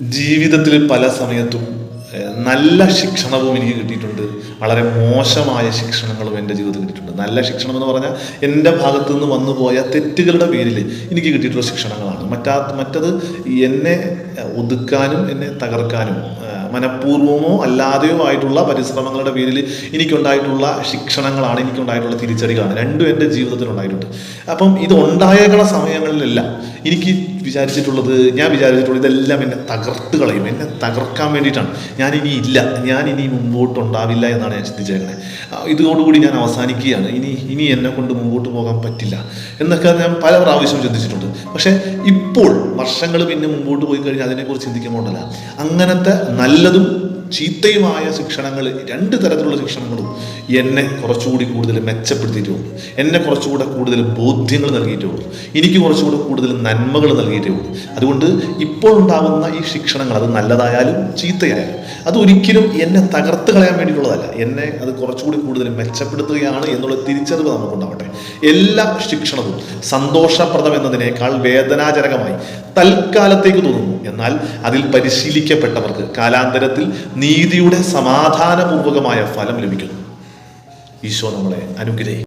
ജീവിതത്തിൽ പല സമയത്തും നല്ല ശിക്ഷണവും എനിക്ക് കിട്ടിയിട്ടുണ്ട്. വളരെ മോശമായ ശിക്ഷണങ്ങളും എന്റെ ജീവിതത്തിൽ കിട്ടിയിട്ടുണ്ട്. നല്ല ശിക്ഷണം എന്ന് പറഞ്ഞാൽ എന്റെ ഭാഗത്തു നിന്ന് വന്നു പോയ തെറ്റുകളുടെ പേരിൽ എനിക്ക് കിട്ടിയിട്ടുള്ള ശിക്ഷണങ്ങളാണ്. മറ്റാ മറ്റത് എന്നെ ഒതുക്കാനും എന്നെ തകർക്കാനും മനഃപൂർവമോ അല്ലാതെയോ ആയിട്ടുള്ള പരിശ്രമങ്ങളുടെ പേരിൽ എനിക്കുണ്ടായിട്ടുള്ള ശിക്ഷണങ്ങളാണ് എനിക്കുണ്ടായിട്ടുള്ള തിരിച്ചടികളാണ്. രണ്ടും എന്റെ ജീവിതത്തിൽ ഉണ്ടായിട്ടുണ്ട് അപ്പം ഇത് ഉണ്ടായേക്കുന്ന സമയങ്ങളിലെല്ലാം. എനിക്ക് വിചാരിച്ചിട്ടുള്ളത് ഞാൻ വിചാരിച്ചിട്ടുള്ളത് ഇതെല്ലാം എന്നെ തകർത്ത് കളയും. എന്നെ തകർക്കാൻ വേണ്ടിയിട്ടാണ്. ഞാൻ ഇനി ഇല്ല. ഞാൻ ഇനി മുമ്പോട്ട് ഉണ്ടാവില്ല എന്നാണ് ഞാൻ ചിന്തിച്ചേക്കുന്നത് ഇതോടുകൂടി ഞാൻ അവസാനിക്കുകയാണ്. ഇനി ഇനി എന്നെ കൊണ്ട് മുമ്പോട്ട് പോകാൻ പറ്റില്ല എന്നൊക്കെ ഞാൻ പല പ്രാവശ്യം ചിന്തിച്ചിട്ടുണ്ട്. പക്ഷേ ഇപ്പോൾ വർഷങ്ങൾ പിന്നെ മുമ്പോട്ട് പോയി കഴിഞ്ഞാൽ അതിനെക്കുറിച്ച് ചിന്തിക്കുമ്പോണ്ടല്ല അങ്ങനത്തെ നല്ലതും ചീത്തയുമായ ശിക്ഷണങ്ങൾ രണ്ട് തരത്തിലുള്ള ശിക്ഷണങ്ങളും എന്നെ കുറച്ചുകൂടി കൂടുതൽ മെച്ചപ്പെടുത്തിയിട്ടുള്ളൂ എന്നെ കുറച്ചുകൂടെ കൂടുതൽ ബോധ്യങ്ങൾ നൽകിയിട്ടുള്ളൂ എനിക്ക് കുറച്ചുകൂടെ കൂടുതൽ നന്മകൾ നൽകിയിട്ടുള്ളൂ അതുകൊണ്ട് ഇപ്പോൾ ഉണ്ടാകുന്ന ഈ ശിക്ഷണങ്ങൾ അത് നല്ലതായാലും ചീത്തയായാലും അത് ഒരിക്കലും എന്നെ തകർത്ത് കളയാൻ വേണ്ടിയിട്ടുള്ളതല്ല. എന്നെ അത് കുറച്ചുകൂടി കൂടുതൽ മെച്ചപ്പെടുത്തുകയാണ് എന്നുള്ള തിരിച്ചറിവ് നമുക്കുണ്ടാവട്ടെ. എല്ലാ ശിക്ഷണവും സന്തോഷപ്രദം എന്നതിനേക്കാൾ വേദനാജനകമായി തൽക്കാലത്തേക്ക് തോന്നുന്നു. എന്നാൽ അതിൽ പരിശീലിക്കപ്പെട്ടവർക്ക് കാലാന്തരത്തിൽ നീതിയുടെ സമാധാനപൂർവകമായ ഫലം ലഭിക്കുന്നു. ഈശോ നമ്മളെ അനുഗ്രഹിക്കും